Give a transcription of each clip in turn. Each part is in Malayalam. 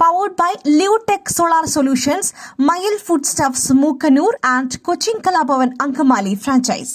Powered by Leotech solar solutions Mayil food stuffs Mookkannoor and Cochin Kalabhavan Angamaly franchise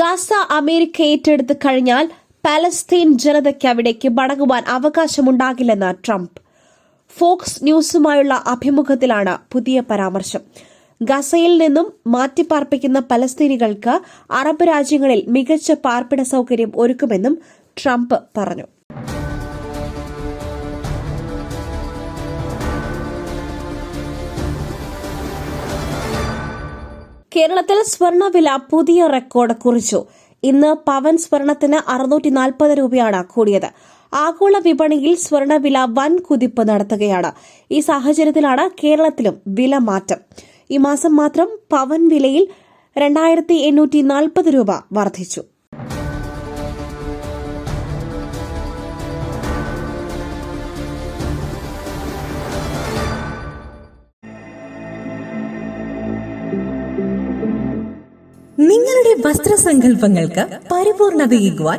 Gaza America ഏറ്റെടുത്ത് കഴിഞ്ഞാൽ പാലസ്തീൻ ജനതയ്ക്ക് അവിടേക്ക് മടങ്ങുവാൻ അവകാശമുണ്ടാകില്ലെന്ന് ട്രംപ്. ഫോക്സ് ന്യൂസുമായുള്ള അഭിമുഖത്തിലാണ് പുതിയ പരാമർശം. ഗസയിൽ നിന്നും മാറ്റിപ്പാർപ്പിക്കുന്ന പലസ്തീനികൾക്ക് അറബ് രാജ്യങ്ങളിൽ മികച്ച പാർപ്പിട സൗകര്യം ഒരുക്കുമെന്നും ട്രംപ് പറഞ്ഞു. കേരളത്തിൽ സ്വർണവില പുതിയ റെക്കോർഡ് കുറിച്ചു. ഇന്ന് പവൻ സ്വർണത്തിന് അറുന്നൂറ്റി നാൽപ്പത് രൂപയാണ് കൂടിയത്. ആഗോള വിപണിയിൽ സ്വർണവില വൻ കുതിപ്പ് നടത്തുകയാണ്. ഈ സാഹചര്യത്തിലാണ് കേരളത്തിലും വില മാറ്റം ഈ മാസം മാത്രം പവൻ വിലയിൽ രണ്ടായിരത്തി എണ്ണൂറ്റി നാൽപ്പത് രൂപ വർദ്ധിച്ചു. നിങ്ങളുടെ വസ്ത്രസങ്കല്പങ്ങൾക്ക് പരിപൂർണതയേകുവാൻ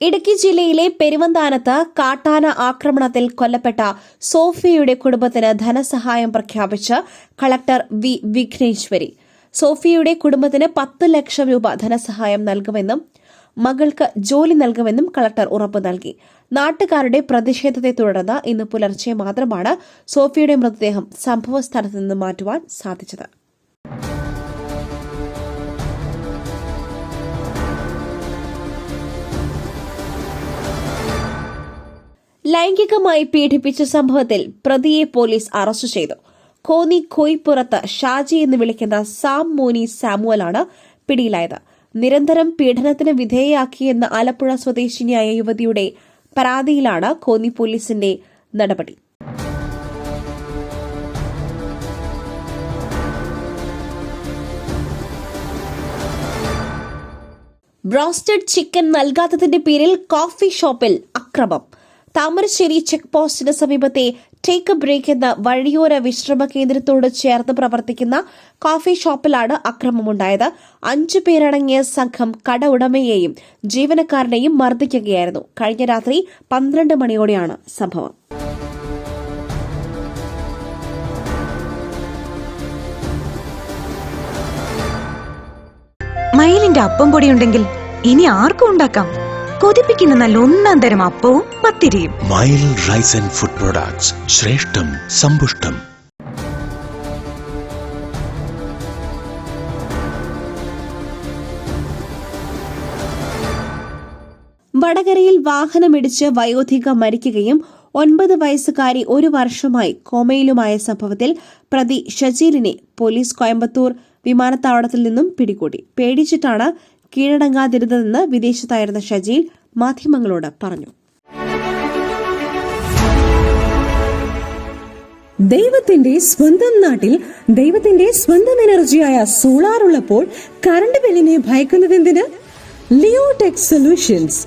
Idukki ജില്ലയിലെ പെരുവന്താനത്ത് കാട്ടാന ആക്രമണത്തിൽ കൊല്ലപ്പെട്ട സോഫിയയുടെ കുടുംബത്തിന് ധനസഹായം പ്രഖ്യാപിച്ച് കളക്ടർ വി വിഘ്നേശ്വരി. സോഫിയയുടെ കുടുംബത്തിന് പത്ത് ലക്ഷം രൂപ ധനസഹായം നൽകുമെന്നും മകൾക്ക് ജോലി നൽകുമെന്നും കളക്ടർ ഉറപ്പ് നൽകി. നാട്ടുകാരുടെ പ്രതിഷേധത്തെ തുടർന്ന് ഇന്ന് പുലർച്ചെ മാത്രമാണ് സോഫിയയുടെ മൃതദേഹം സംഭവസ്ഥലത്ത് നിന്ന് മാറ്റുവാൻ സാധിച്ചത്. ലൈംഗികമായി പീഡിപ്പിച്ച സംഭവത്തിൽ പ്രതിയെ പോലീസ് അറസ്റ്റ് ചെയ്തു. കോന്നി കൊയ്പ്പുറത്ത് ഷാജി എന്ന് വിളിക്കുന്ന സാം മോനി സാമുവലാണ് പിടിയിലായത്. നിരന്തരം പീഡനത്തിന് വിധേയയാക്കിയെന്ന ആലപ്പുഴ സ്വദേശിനിയായ യുവതിയുടെ പരാതിയിലാണ് കോന്നി പോലീസിന്റെ നടപടി. ബ്രോസ്റ്റഡ് ചിക്കൻ നൽകാത്തതിന്റെ പേരിൽ കോഫി ഷോപ്പിൽ അക്രമം. താമരശ്ശേരി ചെക്ക് പോസ്റ്റിന് സമീപത്തെ ടേക്ക് എ ബ്രേക്ക് എന്ന വഴിയോര വിശ്രമ കേന്ദ്രത്തോട് ചേർന്ന് പ്രവർത്തിക്കുന്ന കോഫി ഷോപ്പിലാണ് അക്രമമുണ്ടായത്. അഞ്ചു പേരടങ്ങിയ സംഘം കട ഉടമയെയും ജീവനക്കാരനെയും മർദ്ദിക്കുകയായിരുന്നു. കഴിഞ്ഞ രാത്രി പന്ത്രണ്ട് മണിയോടെയാണ് സംഭവം. മയിലിന്റെ അപ്പം പൊടിയുണ്ടെങ്കിൽ ഇനി ആർക്കും ഉണ്ടാക്കാം? കൊതിപ്പിക്കുന്ന നല്ല ഒന്നാം തരം അപ്പവും പത്തിരിയും. Mayil rice and food products ശ്രേഷ്ഠം സമ്പുഷ്ടം. വടകരയിൽ വാഹനമിടിച്ച് വയോധിക മരിക്കുകയും ഒൻപത് വയസ്സുകാരി ഒരു വർഷമായി കോമയിലുമായ സംഭവത്തിൽ പ്രതി ഷജീലിനെ പോലീസ് കോയമ്പത്തൂർ വിമാനത്താവളത്തിൽ നിന്നും പിടികൂടി. പേടിച്ചിട്ടാണ് കീഴടങ്ങാതിരുന്നതെന്ന് വിദേശത്തായിരുന്ന ഷജീൽ മാധ്യമങ്ങളോട് പറഞ്ഞു. ദൈവത്തിന്റെ സ്വന്തം നാട്ടിൽ ദൈവത്തിന്റെ സ്വന്തം എനർജിയായ സോളാർ ഉള്ളപ്പോൾ കറണ്ട് ബില്ലിനെ ഭയക്കുന്നതെന്തിന്? Leotech solutions.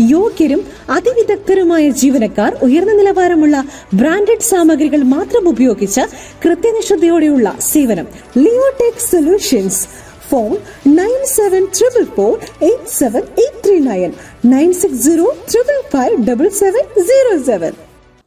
യോഗ്യരും അതിവിദഗ്ധരുമായ ജീവനക്കാർ ഉയർന്ന നിലവാരമുള്ള ബ്രാൻഡഡ് സാമഗ്രികൾ മാത്രം ഉപയോഗിച്ച് കൃത്യനിഷ്ഠതയോടെയുള്ള സേവനം. Leotech solutions. Phone nine seven triple four eight seven eight three nine. Nine six zero triple five double seven zero seven.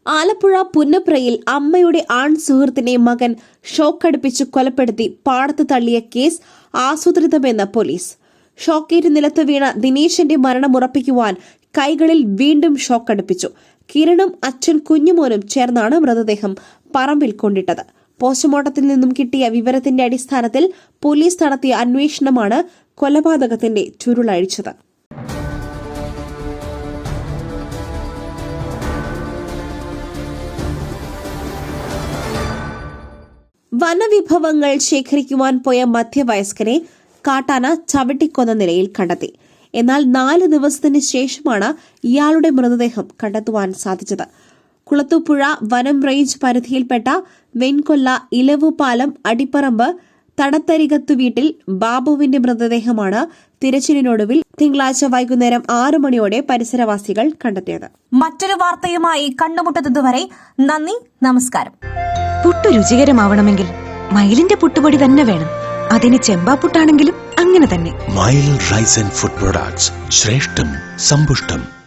Alappuzha പുന്നപ്രയിൽ അമ്മയുടെ ആൺ സുഹൃത്തിനെ മകൻ ഷോക്കടുപ്പിച്ച് കൊലപ്പെടുത്തി പാടത്ത് തള്ളിയ കേസ് ആസൂത്രിതമെന്ന് പോലീസ്. ഷോക്കേറ്റ് നിലത്ത് വീണ ദിനേശന്റെ മരണം ഉറപ്പിക്കുവാൻ കൈകളിൽ വീണ്ടും ഷോക്കടുപ്പിച്ചു. കിരണും അച്ഛൻ കുഞ്ഞുമോനും ചേർന്നാണ് മൃതദേഹം പറമ്പിൽ കൊണ്ടിട്ടത്. പോസ്റ്റ്മോർട്ടത്തിൽ നിന്നും കിട്ടിയ വിവരത്തിന്റെ അടിസ്ഥാനത്തിൽ പോലീസ് നടത്തിയ അന്വേഷണമാണ് കൊലപാതകത്തിന്റെ ചുരുളഴിച്ചത്. വനവിഭവങ്ങൾ ശേഖരിക്കുവാൻ പോയ മധ്യവയസ്കനെ കാട്ടാന ചവിട്ടിക്കൊന്ന നിലയിൽ കണ്ടെത്തി. എന്നാൽ നാല് ദിവസത്തിന് ശേഷമാണ് ഇയാളുടെ മൃതദേഹം കണ്ടെത്തുവാൻ സാധിച്ചത്. കുളത്തുപുഴ വനം റേഞ്ച് പരിധിയിൽപ്പെട്ട വെൺകൊല്ല ഇലവുപാലം അടിപ്പറമ്പ് തടത്തരികത്തു വീട്ടിൽ ബാബുവിന്റെ മൃതദേഹമാണ് തിരച്ചിലിനൊടുവിൽ തിങ്കളാഴ്ച വൈകുന്നേരം ആറ് മണിയോടെ പരിസരവാസികൾ കണ്ടെത്തിയത്. മറ്റൊരു വാർത്തയുമായി കണ്ടുമുട്ടുന്നതുവരെ നന്ദി നമസ്കാരം. പുട്ടു രുചികരമാവണമെങ്കിൽ മയിലിന്റെ പുട്ടുപൊടി തന്നെ വേണം. അതിന് ചെമ്പാപ്പുട്ടാണെങ്കിലും അങ്ങനെ തന്നെ. Mayil rice and food products ശ്രേഷ്ഠം സമ്പുഷ്ടം.